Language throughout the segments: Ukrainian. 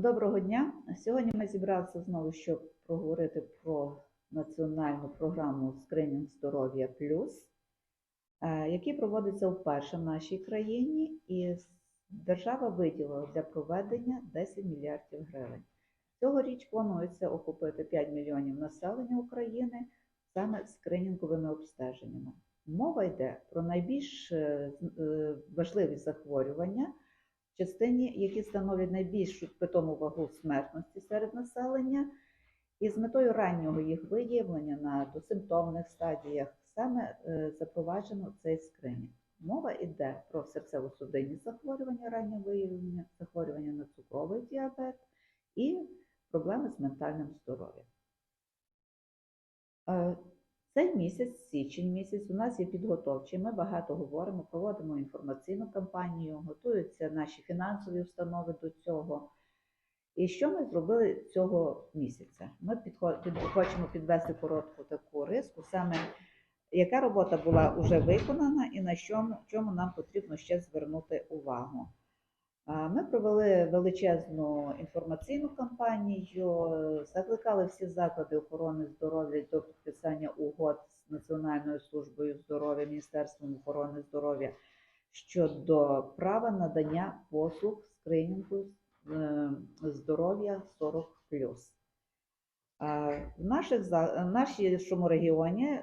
Доброго дня. Сьогодні ми зібралися знову, щоб проговорити про національну програму Скринінг здоров'я плюс, е, який проводиться вперше в нашій країні, і держава виділила для проведення 10 мільярдів гривень. Цьогоріч планується охопити 5 мільйонів населення України саме скринінговими обстеженнями. Мова йде про найбільш е, е, важливі захворювання частині, які становлять найбільшу питому вагу смертності серед населення, і з метою раннього їх виявлення на досимптомних стадіях саме е, запроваджено цей скринінг. Мова йде про серцево-судинні захворювання, раннє виявлення, захворювання на цукровий діабет і проблеми з ментальним здоров'ям. Цей місяць, січень місяць, у нас є підготовчий. Ми багато говоримо, проводимо інформаційну кампанію, готуються наші фінансові установи до цього. І що ми зробили цього місяця? Ми підхо- під- хочемо підвести коротку таку риску, саме яка робота була вже виконана і на чому, чому нам потрібно ще звернути увагу. Ми провели величезну інформаційну кампанію, закликали всі заклади охорони здоров'я до підписання угод з Національною службою здоров'я, Міністерством охорони здоров'я щодо права надання послуг скринінгу е, здоров'я 40 А, В наших в нашому регіоні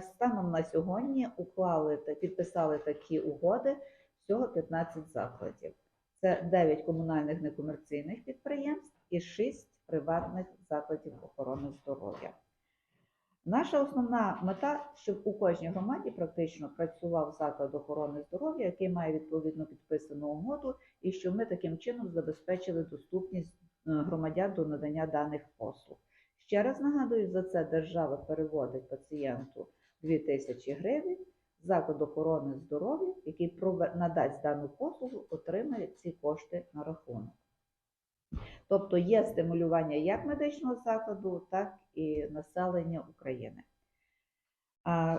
станом на сьогодні уклали та підписали такі угоди всього 15 закладів. Це 9 комунальних некомерційних підприємств і 6 приватних закладів охорони здоров'я. Наша основна мета, щоб у кожній громаді практично працював заклад охорони здоров'я, який має відповідно підписану угоду, і щоб ми таким чином забезпечили доступність е, громадян до надання даних послуг. Ще раз нагадую, за це держава переводить пацієнту 2 тисячі гривень. Заклад охорони здоров'я, який надасть дану послугу, отримає ці кошти на рахунок. Тобто є стимулювання як медичного закладу, так і населення України. А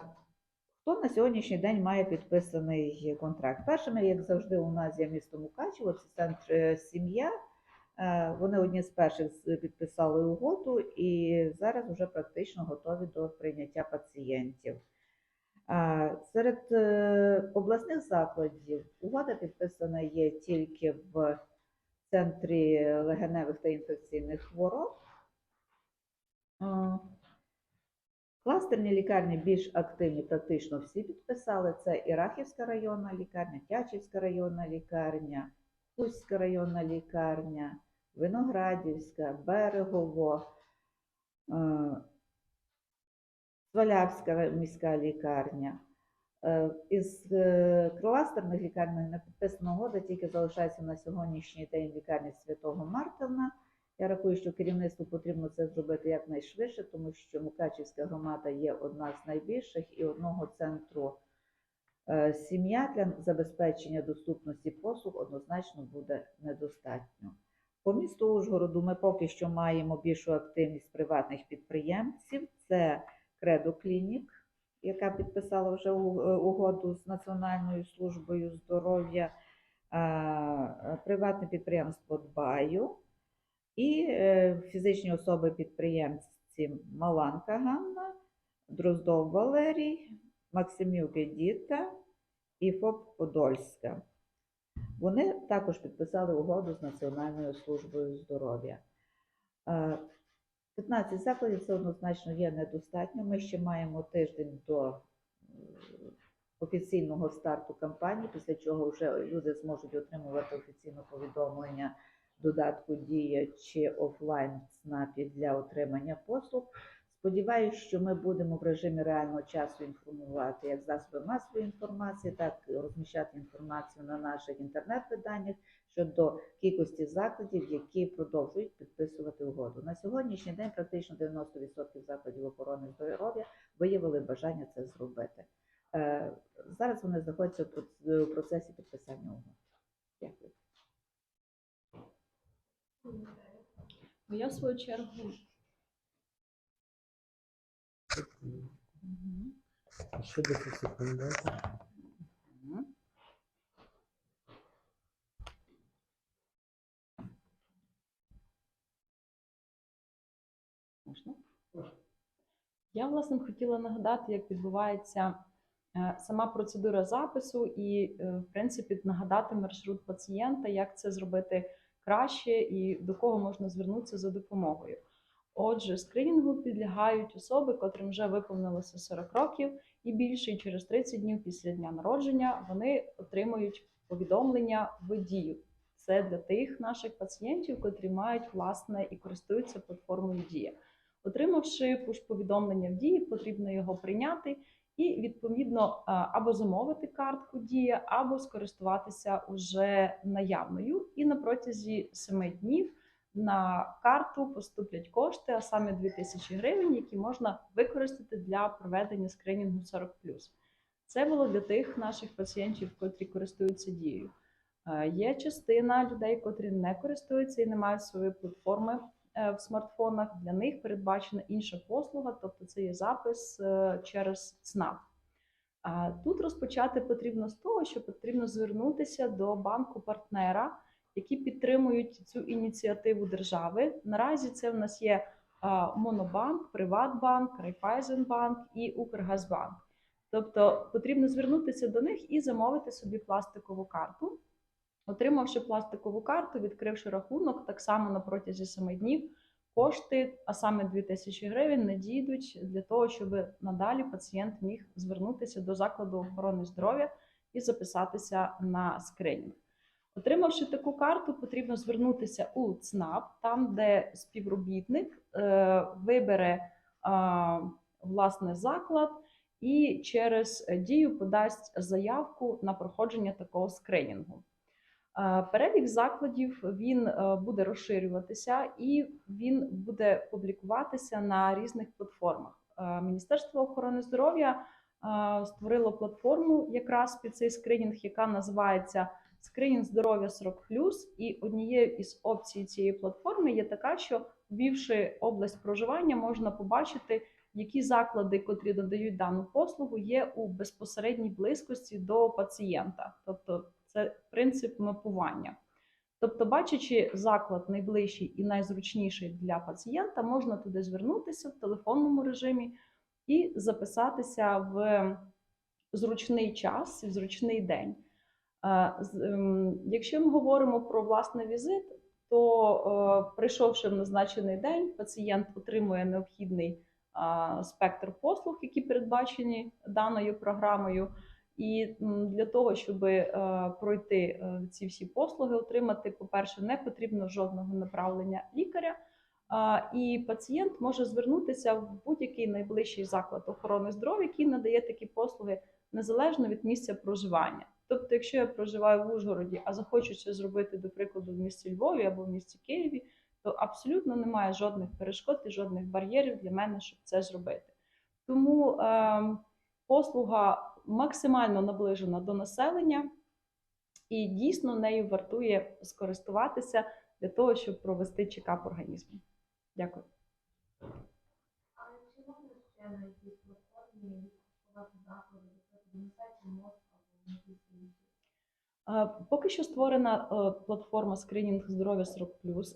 хто на сьогоднішній день має підписаний контракт? Першими, як завжди, у нас є місто Мукачево, це центр е, сім'я. Е, Вони одні з перших підписали угоду і зараз вже практично готові до прийняття пацієнтів. Серед е, обласних закладів угода підписана є тільки в центрі легеневих та інфекційних хвороб. Е, Кластерні лікарні більш активні, практично всі підписали. Це і Рахівська районна лікарня, Тячівська районна лікарня, Хуська районна лікарня, Виноградівська, Берегово, е, Свалявська міська лікарня. Е, Із е, кластерних лікарень не підписана угода, тільки залишається на сьогоднішній день лікарня Святого Мартина. Я рахую, що керівництву потрібно це зробити якнайшвидше, тому що Мукачівська громада є одна з найбільших і одного центру е, сім'я для забезпечення доступності послуг однозначно буде недостатньо. По місту Ужгороду ми поки що маємо більшу активність приватних підприємців. Це Кредо Клінік, яка підписала вже е, угоду з Національною службою здоров'я, е, приватне підприємство Дбаю і е, фізичні особи підприємці Маланка Ганна, Дроздов Валерій, Максимюк Едіта і ФОП Подольська. Вони також підписали угоду з Національною службою здоров'я. Е, 15 закладів це однозначно є недостатньо. Ми ще маємо тиждень до е, офіційного старту кампанії, після чого вже люди зможуть отримувати офіційне повідомлення додатку Дія чи офлайн СНАПІ для отримання послуг. Сподіваюсь, що ми будемо в режимі реального часу інформувати як засоби масової інформації, так і розміщати інформацію на наших інтернет-виданнях щодо кількості закладів, які продовжують підписувати угоду. На сьогоднішній день практично 90% закладів охорони здоров'я виявили бажання це зробити. Е, Зараз вони знаходяться в процесі підписання угод. Дякую. Ну, Я в свою чергу Мгм. Ще 10 секунд? Я, власне, хотіла нагадати, як відбувається е, сама процедура запису, і, е, в принципі, нагадати маршрут пацієнта, як це зробити краще і до кого можна звернутися за допомогою. Отже, скринінгу підлягають особи, котрим вже виповнилося 40 років і більше, і через 30 днів після дня народження вони отримують повідомлення в дію. Це для тих наших пацієнтів, котрі мають власне і користуються платформою Дія. Отримавши пуш-повідомлення в дії, потрібно його прийняти і відповідно або замовити картку Дія, або скористуватися уже наявною. І на протязі 7 днів на карту поступлять кошти, а саме 2000 гривень, які можна використати для проведення скринінгу 40+. Це було для тих наших пацієнтів, котрі користуються дією. Е, Є частина людей, котрі не користуються і не мають своєї платформи е, в смартфонах. Для них передбачена інша послуга, тобто це є запис е, через ЦНАП. А Тут розпочати потрібно з того, що потрібно звернутися до банку партнера, які підтримують цю ініціативу держави. Наразі це в нас є Монобанк, Приватбанк, Райфайзенбанк і Укргазбанк. Тобто потрібно звернутися до них і замовити собі пластикову карту. Отримавши пластикову карту, відкривши рахунок, так само на протязі 7 днів кошти, а саме 2000 гривень, надійдуть для того, щоб надалі пацієнт міг звернутися до закладу охорони здоров'я і записатися на скринінг. Отримавши таку карту, потрібно звернутися у ЦНАП, там, де співробітник е, вибере власне заклад і через дію подасть заявку на проходження такого скринінгу. Е, Перелік закладів він е, буде розширюватися і він буде публікуватися на різних платформах. Міністерство охорони здоров'я створило платформу якраз під цей скринінг, яка називається Скринінг здоров'я 40 І однією із опцій цієї платформи є така, що ввівши область проживання, можна побачити, які заклади, котрі надають дану послугу, є у безпосередній близькості до пацієнта. Тобто це принцип мапування. Тобто, бачачи заклад найближчий і найзручніший для пацієнта, можна туди звернутися в телефонному режимі і записатися в зручний час, в зручний день. Ем, Якщо ми говоримо про власний візит, то е, прийшовши в назначений день, пацієнт отримує необхідний спектр послуг, які передбачені даною програмою. І для того, щоб е, пройти е, ці всі послуги, отримати, по-перше, не потрібно жодного направлення лікаря. І пацієнт може звернутися в будь-який найближчий заклад охорони здоров'я, який надає такі послуги незалежно від місця проживання. Тобто, якщо я проживаю в Ужгороді, а захочу це зробити, до прикладу, в місті Львові або в місті Києві, то абсолютно немає жодних перешкод і жодних бар'єрів для мене, щоб це зробити. Тому е, послуга максимально наближена до населення, і дійсно нею вартує скористуватися для того, щоб провести чекап організму. Дякую. А чи можна ще на якійсь платформі заклади, наприклад, на сайті МОЗ або на? Е, Поки що створена е, платформа скринінг здоров'я 40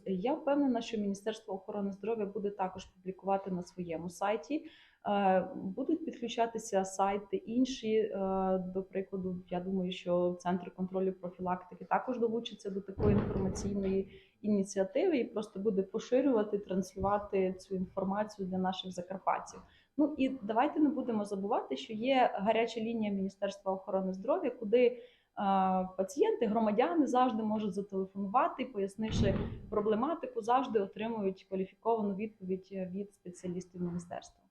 Я впевнена, що Міністерство охорони здоров'я буде також публікувати на своєму сайті. Е, Будуть підключатися сайти інші. е, До прикладу, я думаю, що центр контролю профілактики також долучиться до такої інформаційної ініціативи і просто буде поширювати, транслювати цю інформацію для наших закарпатців. Ну і давайте не будемо забувати, що є гаряча лінія Міністерства охорони здоров'я, куди пацієнти, громадяни завжди можуть зателефонувати, пояснивши проблематику, завжди отримують кваліфіковану відповідь від спеціалістів міністерства.